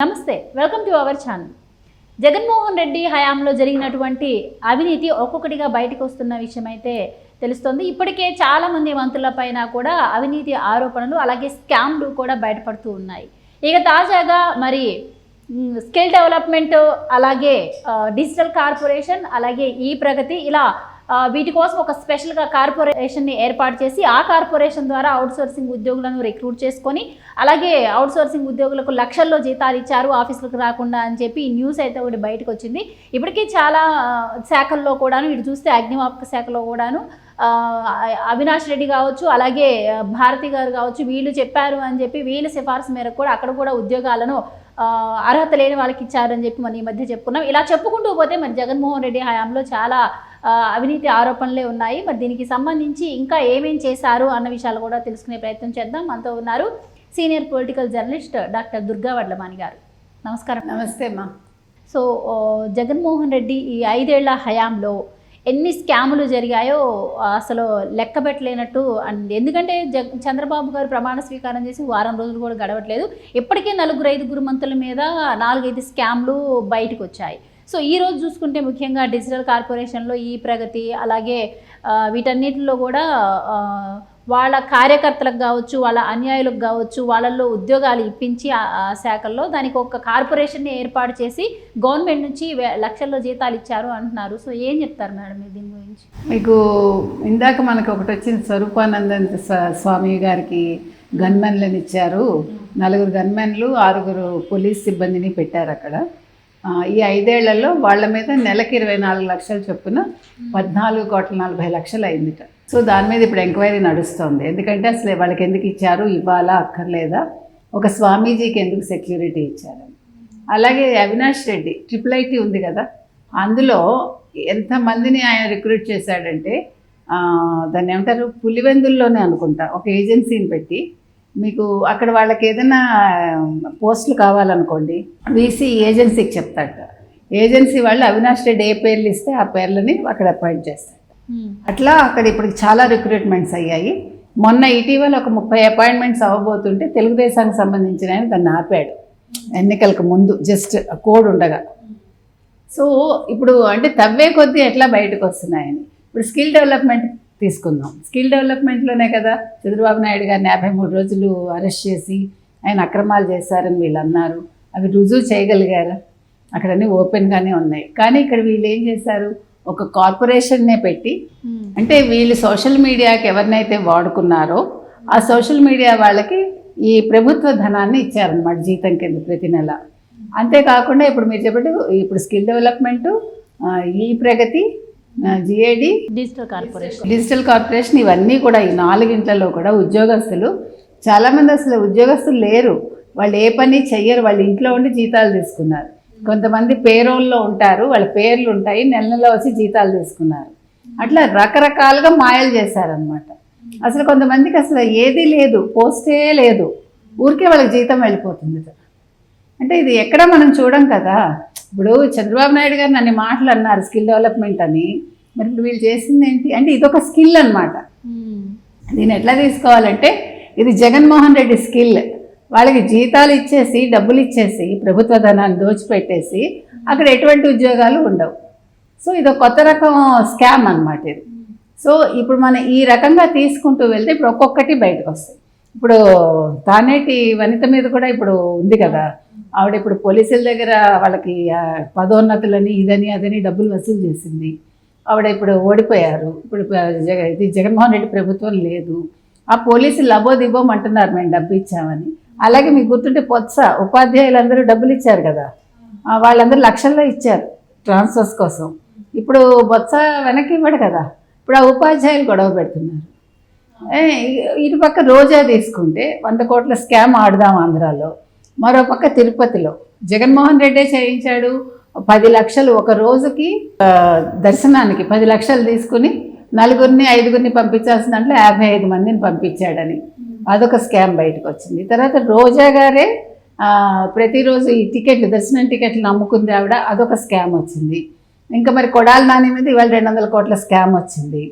నమస్తే welcome to our channel Jaganmohan Reddy హయాంలో జరిగినటువంటి అవినీతి ఒక్కొక్కటిగా బయటకు వస్తున్న విషయం అయితే ఇప్పటికే చాలా మంది మంత్రులపైన కూడా అవినీతి ఆరోపణలు అలాగే స్కామ్లు కూడా బయటపడుతూ ఉన్నాయి. ఇక తాజాగా మరి స్కిల్ డెవలప్మెంట్ అలాగే డిజిటల్ కార్పొరేషన్ అలాగే ఈ ప్రగతి ఇలా వీటి కోసం ఒక స్పెషల్గా కార్పొరేషన్ని ఏర్పాటు చేసి ఆ కార్పొరేషన్ ద్వారా అవుట్సోర్సింగ్ ఉద్యోగులను రిక్రూట్ చేసుకొని అలాగే అవుట్సోర్సింగ్ ఉద్యోగులకు లక్షల్లో జీతాలు ఇచ్చారు ఆఫీసులకు రాకుండా అని చెప్పి ఈ న్యూస్ అయితే ఒకటి బయటకు వచ్చింది. ఇప్పటికీ చాలా శాఖల్లో కూడాను ఇటు చూస్తే అగ్నిమాపక శాఖలో కూడాను అవినాష్ రెడ్డి కావచ్చు అలాగే భారతి గారు కావచ్చు వీళ్ళు చెప్పారు అని చెప్పి వీళ్ళ సిఫార్సు మేరకు కూడా అక్కడ కూడా ఉద్యోగాలను అర్హత లేని వాళ్ళకి ఇచ్చారని చెప్పి మనం ఈ మధ్య చెప్పుకున్నాం. ఇలా చెప్పుకుంటూ పోతే మరి జగన్మోహన్ రెడ్డి హయాంలో చాలా అవినీతి ఆరోపణలే ఉన్నాయి. మరి దీనికి సంబంధించి ఇంకా ఏమేం చేశారు అన్న విషయాలు కూడా తెలుసుకునే ప్రయత్నం చేద్దాం. మనతో ఉన్నారు senior political journalist doctor Durga Vadlamani గారు. నమస్కారం. నమస్తే అమ్మా. సో జగన్మోహన్ రెడ్డి ఈ ఐదేళ్ళ హయాంలో ఎన్ని స్కాములు జరిగాయో అసలు లెక్క పెట్టలేనట్టు అండ్ ఎందుకంటే జగ చంద్రబాబు గారు ప్రమాణ స్వీకారం చేసి వారం రోజులు కూడా గడవట్లేదు. ఇప్పటికే నలుగురు ఐదుగురు మంత్రుల మీద నాలుగైదు స్కామ్లు బయటకు వచ్చాయి సో ఈ రోజు చూసుకుంటే ముఖ్యంగా డిజిటల్ కార్పొరేషన్లో ఈ ప్రగతి అలాగే వీటన్నిటిలో కూడా వాళ్ళ కార్యకర్తలకు కావచ్చు వాళ్ళ అన్యాయులకు కావచ్చు వాళ్ళల్లో ఉద్యోగాలు ఇప్పించి ఆ శాఖల్లో దానికి ఒక కార్పొరేషన్ని ఏర్పాటు చేసి గవర్నమెంట్ నుంచి లక్షల్లో జీతాలు ఇచ్చారు అంటున్నారు. సో ఏం చెప్తారు మేడం మీరు దీని గురించి? మీకు ఇందాక మనకు ఒకటి వచ్చింది స్వరూపానందన్ స్వా- స్వామి గారికి గన్మెన్లను ఇచ్చారు. నలుగురు గన్మెన్లు ఆరుగురు పోలీస్ సిబ్బందిని పెట్టారు అక్కడ. ఈ ఐదేళ్ళలో వాళ్ళ మీద నెలకి ఇరవై నాలుగు లక్షలు చొప్పున పద్నాలుగు కోట్ల నలభై లక్షలు అయిందిట. సో దాని మీద ఇప్పుడు ఎంక్వైరీ నడుస్తోంది. ఎందుకంటే అసలు వాళ్ళకి ఎందుకు ఇచ్చారు ఇవ్వాలా అక్కర్లేదా? ఒక స్వామీజీకి ఎందుకు సెక్యూరిటీ ఇచ్చారని అలాగే అవినాష్ రెడ్డి ట్రిపుల్ ఐటీ ఉంది కదా అందులో ఎంతమందిని ఆయన రిక్రూట్ చేశాడంటే దాన్ని ఏమంటారు? పులివెందుల్లోనే అనుకుంటా. ఒక ఏజెన్సీని పెట్టి మీకు అక్కడ వాళ్ళకి ఏదైనా పోస్టులు కావాలనుకోండి వీసీ ఏజెన్సీకి చెప్తాట. ఏజెన్సీ వాళ్ళు అవినాష్ రెడ్డి ఏ పేర్లు ఇస్తే ఆ పేర్లని అక్కడ అపాయింట్ చేస్తారు అట్లా అక్కడ ఇప్పుడు చాలా రిక్రూట్మెంట్స్ అయ్యాయి. మొన్న ఇటీవల ఒక ముప్పై అపాయింట్మెంట్స్ అవ్వబోతుంటే తెలుగుదేశానికి సంబంధించిన ఆయన దాన్ని ఆపాడు. ఎన్నికలకు ముందు జస్ట్ కోడ్ ఉండగా. సో ఇప్పుడు అంటే తవ్వే కొద్దీ ఎట్లా బయటకు వస్తున్నాయని. ఇప్పుడు స్కిల్ డెవలప్మెంట్ తీసుకుందాం. స్కిల్ డెవలప్మెంట్లోనే కదా చంద్రబాబు నాయుడు గారిని యాభై మూడు రోజులు అరెస్ట్ చేసి ఆయన అక్రమాలు చేశారని వీళ్ళు అన్నారు. అవి రుజువు చేయగలిగారా? అక్కడన్నీ ఓపెన్గానే ఉన్నాయి. కానీ ఇక్కడ వీళ్ళు ఏం చేశారు? ఒక కార్పొరేషన్నే పెట్టి అంటే వీళ్ళు సోషల్ మీడియాకి ఎవరినైతే వాడుకున్నారో ఆ సోషల్ మీడియా వాళ్ళకి ఈ ప్రభుత్వ ధనాన్ని ఇచ్చారనమాట జీతం కింద ప్రతి నెల. అంతేకాకుండా ఇప్పుడు మీరు చెప్పండి ఇప్పుడు skill development e Pragati GAD digital corporation digital corporation ఇవన్నీ కూడా ఈ నాలుగింట్లలో కూడా ఉద్యోగస్తులు చాలామంది అసలు ఉద్యోగస్తులు లేరు. వాళ్ళు ఏ పని చెయ్యరు వాళ్ళ ఇంట్లో ఉండి జీతాలు తీసుకున్నారు. కొంతమంది పేరోల్లో ఉంటారు వాళ్ళ పేర్లు ఉంటాయి నెల నెల వచ్చి జీతాలు తీసుకున్నారు. అట్లా రకరకాలుగా మాయలు చేశారనమాట అసలు కొంతమందికి అసలు ఏదీ లేదు పోస్టే లేదు. ఊరికే వాళ్ళకి జీతం వెళ్ళిపోతుంది. అంటే ఇది ఎక్కడ మనం చూడం కదా. ఇప్పుడు చంద్రబాబు నాయుడు గారు నన్ను మాటలు అన్నారు స్కిల్ డెవలప్మెంట్ అని. మరి ఇప్పుడు వీళ్ళు చేసింది ఏంటి? అంటే ఇదొక స్కిల్ అన్నమాట. దీన్ని ఎట్లా తీసుకోవాలంటే ఇది జగన్మోహన్ రెడ్డి స్కిల్ వాళ్ళకి జీతాలు ఇచ్చేసి డబ్బులు ఇచ్చేసి ప్రభుత్వ ధనాన్ని దోచిపెట్టేసి అక్కడ ఎటువంటి ఉద్యోగాలు ఉండవు. సో ఇది ఒక కొత్త రకం స్కామ్ అన్నమాట ఇది. సో ఇప్పుడు మనం ఈ రకంగా తీసుకుంటూ వెళ్తే ఇప్పుడు ఒక్కొక్కటి బయటకు వస్తాయి. ఇప్పుడు తానేటి వనిత మీద కూడా ఇప్పుడు ఉంది కదా. ఆవిడ ఇప్పుడు పోలీసుల దగ్గర వాళ్ళకి పదోన్నతులని ఇదని అదని డబ్బులు వసూలు చేసింది. ఆవిడ ఇప్పుడు ఓడిపోయారు. ఇప్పుడు జగ ఇది జగన్మోహన్ రెడ్డి ప్రభుత్వం లేదు. ఆ పోలీసులు లబోదిబోం అంటున్నారు మేము డబ్బు ఇచ్చామని. అలాగే మీకు గుర్తుంటే పొత్స ఉపాధ్యాయులందరూ డబ్బులు ఇచ్చారు కదా. వాళ్ళందరూ లక్షల్లో ఇచ్చారు ట్రాన్స్ఫర్స్ కోసం. ఇప్పుడు బొత్స వెనక్కి ఇవ్వడు కదా. ఇప్పుడు ఆ ఉపాధ్యాయులు గొడవ పెడుతున్నారు. ఏ, రోజా తీసుకుంటే వంద కోట్ల స్కామ్ ఆడుదాం ఆంధ్రాలో. మరో పక్క తిరుపతిలో. జగన్మోహన్ రెడ్డే చేయించాడు. పది లక్షలు ఒక రోజుకి దర్శనానికి పది లక్షలు తీసుకుని నలుగురిని ఐదుగురిని పంపించాల్సిన దాంట్లో యాభై ఐదు మందిని పంపించాడని. అదొక స్కామ్ బయటకు వచ్చింది. తర్వాత రోజా గారే ప్రతిరోజు ఈ టికెట్లు దర్శనం టికెట్లు నమ్ముకుంది ఆవిడ. అదొక స్కామ్ వచ్చింది. ఇంకా మరి కొడాలి నాని మీద ఇవాళ రెండు వందల కోట్ల స్కామ్ వచ్చింది.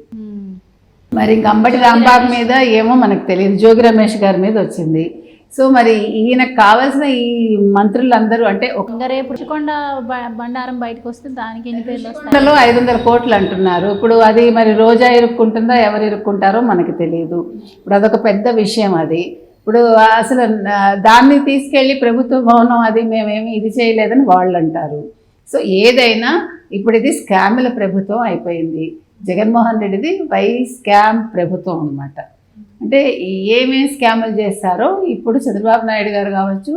మరి ఇంక అంబటి రాంబాబు మీద ఏమో మనకు తెలియదు. జోగి రమేష్ గారి మీద వచ్చింది. సో మరి ఈయనకు కావాల్సిన ఈ మంత్రులందరూ అంటే ఒక రేపు బండారం బయటకు వస్తే దానికి ఎన్ని పేర్లు వస్తాయి? ఐదు వందల కోట్లు అంటున్నారు. ఇప్పుడు అది మరి రోజా ఇరుక్కుంటుందా ఎవరు ఇరుక్కుంటారో మనకి తెలియదు ఇప్పుడు అదొక పెద్ద విషయం అది. ఇప్పుడు అసలు దాన్ని తీసుకెళ్ళి ప్రభుత్వ భవనం అది మేమేమి ఇది చేయలేదని వాళ్ళు అంటారు సో ఏదైనా ఇప్పుడు ఇది స్కాముల ప్రభుత్వం అయిపోయింది. జగన్మోహన్ రెడ్డిది వై స్కామ్ ప్రభుత్వం అన్నమాట. అంటే ఏమేమి స్కాములు చేస్తారో ఇప్పుడు చంద్రబాబు నాయుడు గారు కావచ్చు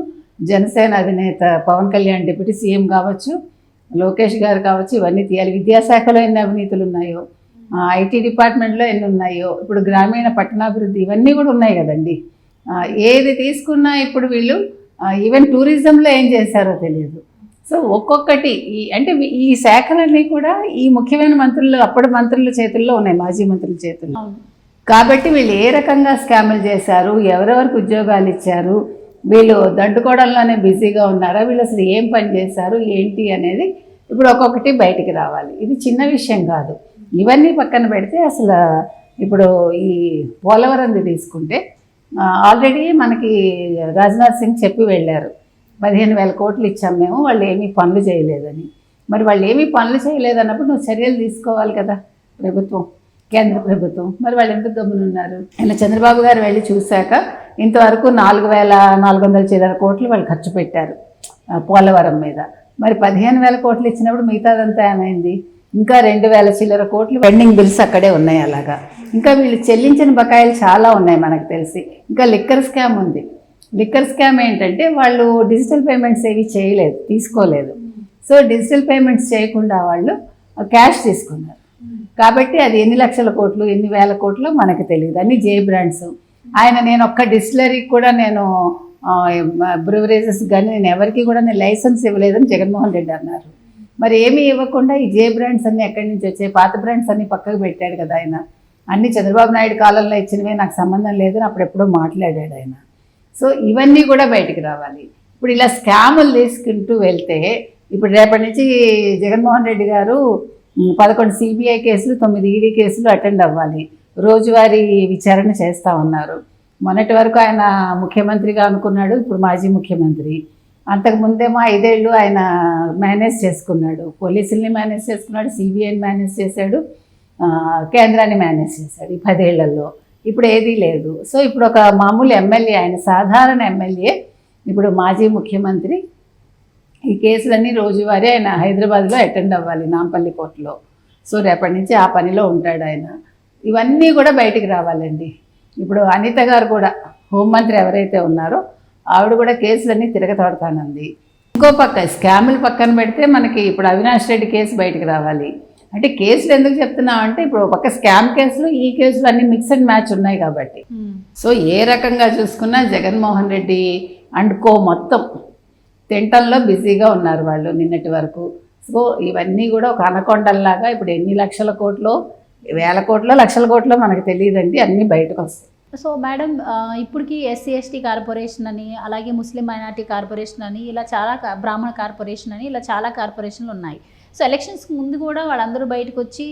జనసేన అధినేత పవన్ కళ్యాణ్ డిప్యూటీ సీఎం కావచ్చు లోకేష్ గారు కావచ్చు ఇవన్నీ తీయాలి. విద్యాశాఖలో ఎన్ని అవినీతులు ఉన్నాయో ఐటీ డిపార్ట్మెంట్లో ఎన్ని ఉన్నాయో ఇప్పుడు గ్రామీణ పట్టణాభివృద్ధి ఇవన్నీ కూడా ఉన్నాయి కదండి. ఏది తీసుకున్నా ఇప్పుడు వీళ్ళు ఈవెన్ టూరిజంలో ఏం చేశారో తెలియదు. సో ఒక్కొక్కటి ఈ అంటే ఈ శాఖలన్నీ కూడా ఈ ముఖ్యమైన మంత్రులు అప్పటి మంత్రుల చేతుల్లో ఉన్నాయి మాజీ మంత్రుల చేతుల్లో. కాబట్టి వీళ్ళు ఏ రకంగా స్కాములు చేశారు? ఎవరెవరికి ఉద్యోగాలు ఇచ్చారు? వీళ్ళు దండుకోవడంలోనే బిజీగా ఉన్నారా? వీళ్ళు అసలు ఏం పని చేశారు? ఏంటి అనేది ఇప్పుడు ఒక్కొక్కటి బయటికి రావాలి. ఇది చిన్న విషయం కాదు. ఇవన్నీ పక్కన పెడితే అసలు ఇప్పుడు ఈ పోలవరంది తీసుకుంటే ఆల్రెడీ మనకి రాజ్నాథ్ సింగ్ చెప్పి వెళ్ళారు. పదిహేను వేల కోట్లు ఇచ్చాం మేము వాళ్ళు ఏమీ పనులు చేయలేదని. మరి వాళ్ళు ఏమీ పనులు చేయలేదన్నప్పుడు నువ్వు చర్యలు తీసుకోవాలి కదా ప్రభుత్వం. కేంద్ర ప్రభుత్వం. మరి వాళ్ళు ఎందుకు గమ్మునున్నారు ఇలా చంద్రబాబు గారు వెళ్ళి చూశాక ఇంతవరకు నాలుగు వేల నాలుగు వందల చిల్లర కోట్లు వాళ్ళు ఖర్చు పెట్టారు పోలవరం మీద. మరి పదిహేను వేల కోట్లు ఇచ్చినప్పుడు మిగతాదంతా ఏమైంది? ఇంకా రెండు వేల చిల్లర కోట్లు పెండింగ్ బిల్స్ అక్కడే ఉన్నాయి అలాగా. ఇంకా వీళ్ళు చెల్లించిన బకాయిలు చాలా ఉన్నాయి మనకు తెలిసి. ఇంకా లిక్కర్ స్కామ్ ఉంది. లిక్కర్ స్కామ్ ఏంటంటే వాళ్ళు డిజిటల్ పేమెంట్స్ ఏవి చేయలేదు తీసుకోలేదు. సో డిజిటల్ పేమెంట్స్ చేయకుండా వాళ్ళు క్యాష్ తీసుకున్నారు. కాబట్టి అది ఎన్ని లక్షల కోట్లు ఎన్ని వేల కోట్లు మనకు తెలియదు. అన్ని జే బ్రాండ్స్ ఆయన నేను ఒక్క డిస్టిలరీ కూడా నేను బ్రివరేజెస్ కానీ నేను ఎవరికి కూడా నేను లైసెన్స్ ఇవ్వలేదని జగన్మోహన్ రెడ్డి అన్నారు. మరి ఏమీ ఇవ్వకుండా ఈ జే బ్రాండ్స్ అన్నీ ఎక్కడి నుంచి వచ్చాయి? పాత బ్రాండ్స్ అన్ని పక్కకు పెట్టాడు కదా ఆయన. అన్ని చంద్రబాబు నాయుడు కాలంలో ఇచ్చినవే నాకు సంబంధం లేదని అప్పుడెప్పుడో మాట్లాడాడు ఆయన. సో ఇవన్నీ కూడా బయటికి రావాలి. ఇప్పుడు ఇలా స్కాములు తీసుకుంటూ వెళ్తే ఇప్పుడు రేపటి నుంచి జగన్మోహన్ రెడ్డి గారు పదకొండు సిబిఐ కేసులు తొమ్మిది ఈడీ కేసులు అటెండ్ అవ్వాలి. రోజువారీ విచారణ చేస్తూ ఉన్నారు. మొన్నటి వరకు ఆయన ముఖ్యమంత్రిగా అనుకున్నాడు ఇప్పుడు మాజీ ముఖ్యమంత్రి. అంతకు ముందేమో ఐదేళ్ళు ఆయన మేనేజ్ చేసుకున్నాడు. పోలీసుల్ని మేనేజ్ చేసుకున్నాడు సిబిఐని మేనేజ్ చేశాడు కేంద్రాన్ని మేనేజ్ చేశాడు ఈ పదేళ్ళలో. ఇప్పుడు ఏదీ లేదు. సో ఇప్పుడు ఒక మామూలు ఎమ్మెల్యే ఆయన సాధారణ ఎమ్మెల్యే ఇప్పుడు మాజీ ముఖ్యమంత్రి ఈ కేసులన్నీ రోజువారీ ఆయన హైదరాబాద్లో అటెండ్ అవ్వాలి నాంపల్లి కోర్టులో. సో రేపటి నుంచి ఆ పనిలో ఉంటాడు ఆయన. ఇవన్నీ కూడా బయటికి రావాలండి. ఇప్పుడు అనిత గారు కూడా హోంమంత్రి ఎవరైతే ఉన్నారో ఆవిడ కూడా కేసులన్నీ తిరగతోడతానంది. ఇంకో పక్క స్కాములు పక్కన పెడితే మనకి ఇప్పుడు అవినాష్ రెడ్డి కేసు బయటికి రావాలి. అంటే కేసులు ఎందుకు చెప్తున్నాం అంటే ఇప్పుడు ఒక పక్క స్కామ్ కేసులు ఈ కేసులు అన్ని మిక్స్ అండ్ మ్యాచ్ ఉన్నాయి కాబట్టి. సో ఏ రకంగా చూసుకున్నా జగన్మోహన్ రెడ్డి అండ్ కో మొత్తం తింటంలో బిజీగా ఉన్నారు వాళ్ళు నిన్నటి వరకు. సో ఇవన్నీ కూడా ఒక అనకొండల్లాగా ఇప్పుడు ఎన్ని లక్షల కోట్లు వేల కోట్లో లక్షల కోట్లో మనకు తెలియదండి అన్నీ బయటకు వస్తాయి. సో మేడం ఇప్పటికి ఎస్సీ ఎస్టీ కార్పొరేషన్ అని అలాగే ముస్లిం మైనార్టీ కార్పొరేషన్ అని ఇలా చాలా బ్రాహ్మణ కార్పొరేషన్ అని ఇలా చాలా కార్పొరేషన్లు ఉన్నాయి. సో ఎలక్షన్స్కి ముందు కూడా వాళ్ళందరూ బయటకు వచ్చి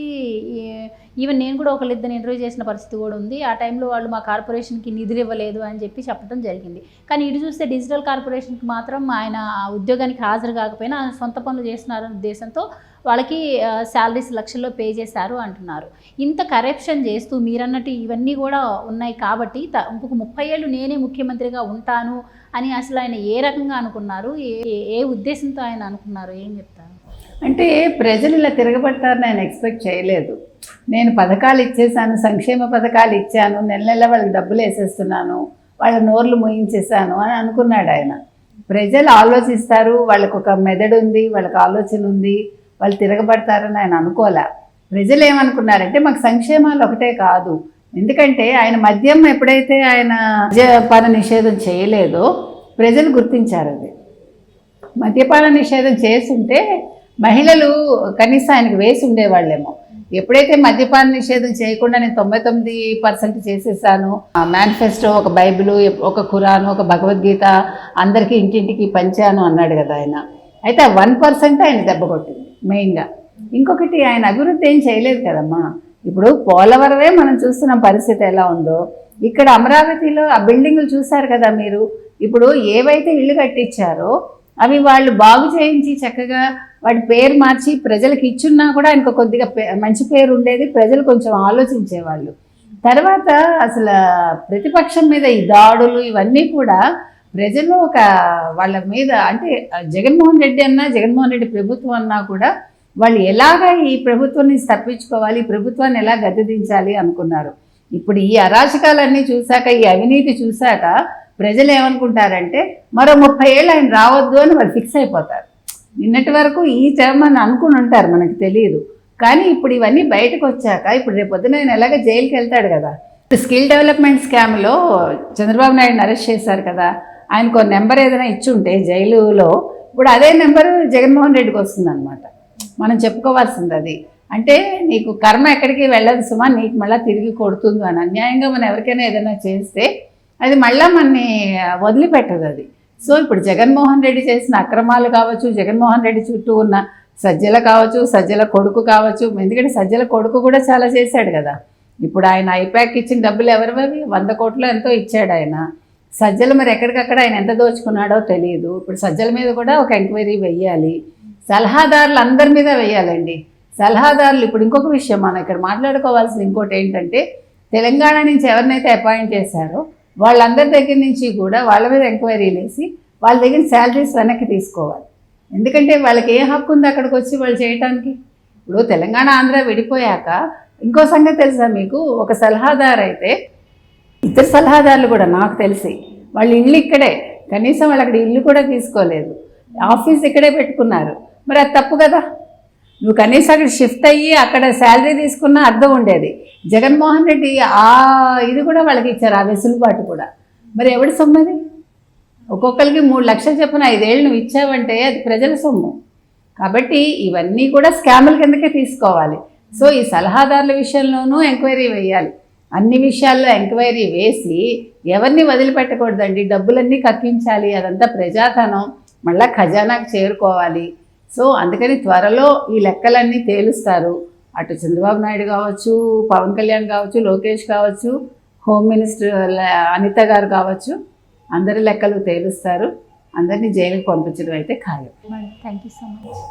ఈవెన్ నేను కూడా ఒకళ్ళిద్దరిని ఇంటర్వ్యూ చేసిన పరిస్థితి కూడా ఉంది. ఆ టైంలో వాళ్ళు మా కార్పొరేషన్కి నిధులు ఇవ్వలేదు అని చెప్పి చెప్పడం జరిగింది. కానీ ఇటు చూస్తే డిజిటల్ కార్పొరేషన్కి మాత్రం ఆయన ఆ ఉద్యోగానికి హాజరు కాకపోయినా ఆయన సొంత పనులు చేస్తున్నారనే ఉద్దేశంతో వాళ్ళకి శాలరీస్ లక్షల్లో పే చేశారు అంటున్నారు. ఇంత కరప్షన్ చేస్తూ మీరన్నట్టు ఇవన్నీ కూడా ఉన్నాయి కాబట్టి త- ఇంకొక ముప్పై ఏళ్ళు నేనే ముఖ్యమంత్రిగా ఉంటాను అని అసలు ఆయన ఏ రకంగా అనుకున్నారు? ఏ ఏ ఉద్దేశంతో ఆయన అనుకున్నారు? ఏం చెప్తారు? అంటే ప్రజలు ఇలా తిరగబడతారని నేను ఎక్స్పెక్ట్ చేయలేదు. నేను పథకాలు ఇచ్చేసాను సంక్షేమ పథకాలు ఇచ్చాను నెల నెల వాళ్ళకి డబ్బులు వేసేస్తున్నాను వాళ్ళ నోర్లు మోయించేసాను అని అనుకున్నాడు ఆయన. ప్రజలు ఆలోచిస్తారు వాళ్ళకు ఒక మెదడు ఉంది వాళ్ళకి ఆలోచన ఉంది వాళ్ళు తిరగబడతారని ఆయన అనుకోలే. ప్రజలు ఏమనుకున్నారంటే మాకు సంక్షేమాలు ఒకటే కాదు. ఎందుకంటే ఆయన మద్యం ఎప్పుడైతే ఆయన మద్యపాన నిషేధం చేయలేదో ప్రజలు గుర్తించారు అది. మద్యపాన నిషేధం చేస్తుంటే మహిళలు కనీసం ఆయనకు వేసి ఉండేవాళ్ళేమో. ఎప్పుడైతే మద్యపాన నిషేధం చేయకుండా నేను తొంభై తొమ్మిది పర్సెంట్ చేసేసాను మేనిఫెస్టో ఒక బైబిల్ ఒక ఖురాన్ ఒక భగవద్గీత అందరికీ ఇంటింటికి పంచాను అన్నాడు కదా ఆయన. అయితే వన్ పర్సెంట్ ఆయన దెబ్బ కొట్టింది మెయిన్గా. ఇంకొకటి ఆయన అభివృద్ధి ఏం చేయలేదు కదమ్మా. ఇప్పుడు పోలవరమే మనం చూస్తున్న పరిస్థితి ఎలా ఉందో. ఇక్కడ అమరావతిలో ఆ బిల్డింగులు చూశారు కదా మీరు. ఇప్పుడు ఏవైతే ఇల్లు కట్టించారో అవి వాళ్ళు బాగు చేయించి చక్కగా వాటి పేరు మార్చి ప్రజలకు ఇచ్చున్నా కూడా ఆయనకు కొద్దిగా పే- మంచి పేరు ఉండేది. ప్రజలు కొంచెం ఆలోచించేవాళ్ళు. తర్వాత అసలు ప్రతిపక్షం మీద ఈ దాడులు ఇవన్నీ కూడా ప్రజలు ఒక వాళ్ళ మీద అంటే జగన్మోహన్ రెడ్డి అన్నా జగన్మోహన్ రెడ్డి ప్రభుత్వం అన్నా కూడా వాళ్ళు ఎలాగ ఈ ప్రభుత్వాన్ని తప్పించుకోవాలి ఈ ప్రభుత్వాన్ని ఎలా గద్దెదించాలి అనుకున్నారు. ఇప్పుడు ఈ అరాచకాలన్నీ చూశాక ఈ అవినీతి చూశాక ప్రజలు ఏమనుకుంటారంటే మరో ముప్పై ఏళ్ళు ఆయన రావద్దు అని వాళ్ళు ఫిక్స్ అయిపోతారు. నిన్నటి వరకు ఈ టర్మ్ అని అనుకుని ఉంటారు మనకు తెలియదు కానీ ఇప్పుడు ఇవన్నీ బయటకు వచ్చాక ఇప్పుడు రేపు పొద్దున ఆయన ఎలాగ జైలుకి వెళ్తాడు కదా. స్కిల్ డెవలప్మెంట్ స్కామ్లో చంద్రబాబు నాయుడుని అరెస్ట్ చేశారు కదా. ఆయనకు నెంబర్ ఏదైనా ఇచ్చుంటే జైలులో ఇప్పుడు అదే నెంబర్ జగన్మోహన్ రెడ్డికి వస్తుందన్నమాట. మనం చెప్పుకోవాల్సింది అది. అంటే నీకు కర్మ ఎక్కడికి వెళ్ళదు సుమా నీకు మళ్ళీ తిరిగి కొడుతుంది అని. అన్యాయంగా మనం ఎవరికైనా ఏదైనా చేస్తే అది మళ్ళీ మనని వదిలిపెట్టదు అది. సో ఇప్పుడు జగన్మోహన్ రెడ్డి చేసిన అక్రమాలు కావచ్చు జగన్మోహన్ రెడ్డి చుట్టూ ఉన్న సజ్జల కావచ్చు సజ్జల కొడుకు కావచ్చు ఎందుకంటే సజ్జల కొడుకు కూడా చాలా చేశాడు కదా. ఇప్పుడు ఆయన ఐప్యాక్ ఇచ్చిన డబ్బులు ఎవరివి వంద కోట్లు ఎంతో ఇచ్చాడు ఆయన. సజ్జలు మరి ఎక్కడికక్కడ ఆయన ఎంత దోచుకున్నాడో తెలియదు. ఇప్పుడు సజ్జల మీద కూడా ఒక ఎంక్వైరీ వెయ్యాలి. సలహాదారులు అందరి మీద వెయ్యాలండి. సలహాదారులు ఇప్పుడు ఇంకొక విషయం మనం ఇక్కడ మాట్లాడుకోవాల్సింది ఇంకోటి ఏంటంటే తెలంగాణ నుంచి ఎవరినైతే అపాయింట్ చేశారో వాళ్ళందరి దగ్గర నుంచి కూడా వాళ్ళ మీద ఎంక్వైరీలు వేసి వాళ్ళ దగ్గర శాలరీస్ వెనక్కి తీసుకోవాలి. ఎందుకంటే వాళ్ళకి ఏ హక్కు ఉంది అక్కడికి వచ్చి వాళ్ళు చేయటానికి? ఇప్పుడు తెలంగాణ ఆంధ్ర విడిపోయాక ఇంకో సంగతి తెలుసా మీకు? ఒక సలహాదారు అయితే ఇద్దరు సలహాదారులు కూడా నాకు తెలిసి వాళ్ళ ఇల్లు ఇక్కడే కనీసం వాళ్ళు అక్కడ ఇల్లు కూడా తీసుకోలేదు. ఆఫీస్ ఇక్కడే పెట్టుకున్నారు. మరి అది తప్పు కదా? నువ్వు కనీసం అక్కడ షిఫ్ట్ అయ్యి అక్కడ శాలరీ తీసుకున్న అర్థం ఉండేది. జగన్మోహన్ రెడ్డి ఆ ఇది కూడా వాళ్ళకి ఇచ్చారు ఆ వెసులుబాటు కూడా. మరి ఎవడి సొమ్మది ఒక్కొక్కరికి మూడు లక్షలు చెప్పిన ఐదేళ్ళు నువ్వు ఇచ్చావంటే అది ప్రజల సొమ్ము. కాబట్టి ఇవన్నీ కూడా స్కాముల కిందకే తీసుకోవాలి. సో ఈ సలహాదారుల విషయంలోనూ ఎంక్వైరీ వేయాలి. అన్ని విషయాల్లో ఎంక్వైరీ వేసి ఎవరిని వదిలిపెట్టకూడదండి? డబ్బులన్నీ కక్కించాలి. అదంతా ప్రజాధనం. మళ్ళీ ఖజానాకు చేరుకోవాలి. సో అందుకని త్వరలో ఈ లెక్కలన్నీ తేలుస్తారు. అటు చంద్రబాబు నాయుడు కావచ్చు పవన్ కళ్యాణ్ కావచ్చు లోకేష్ కావచ్చు హోమ్ మినిస్టర్ అనిత గారు కావచ్చు అందరి లెక్కలు తేలుస్తారు. అందరినీ జైలుకి పంపించడం అయితే ఖాయం. Thank you so much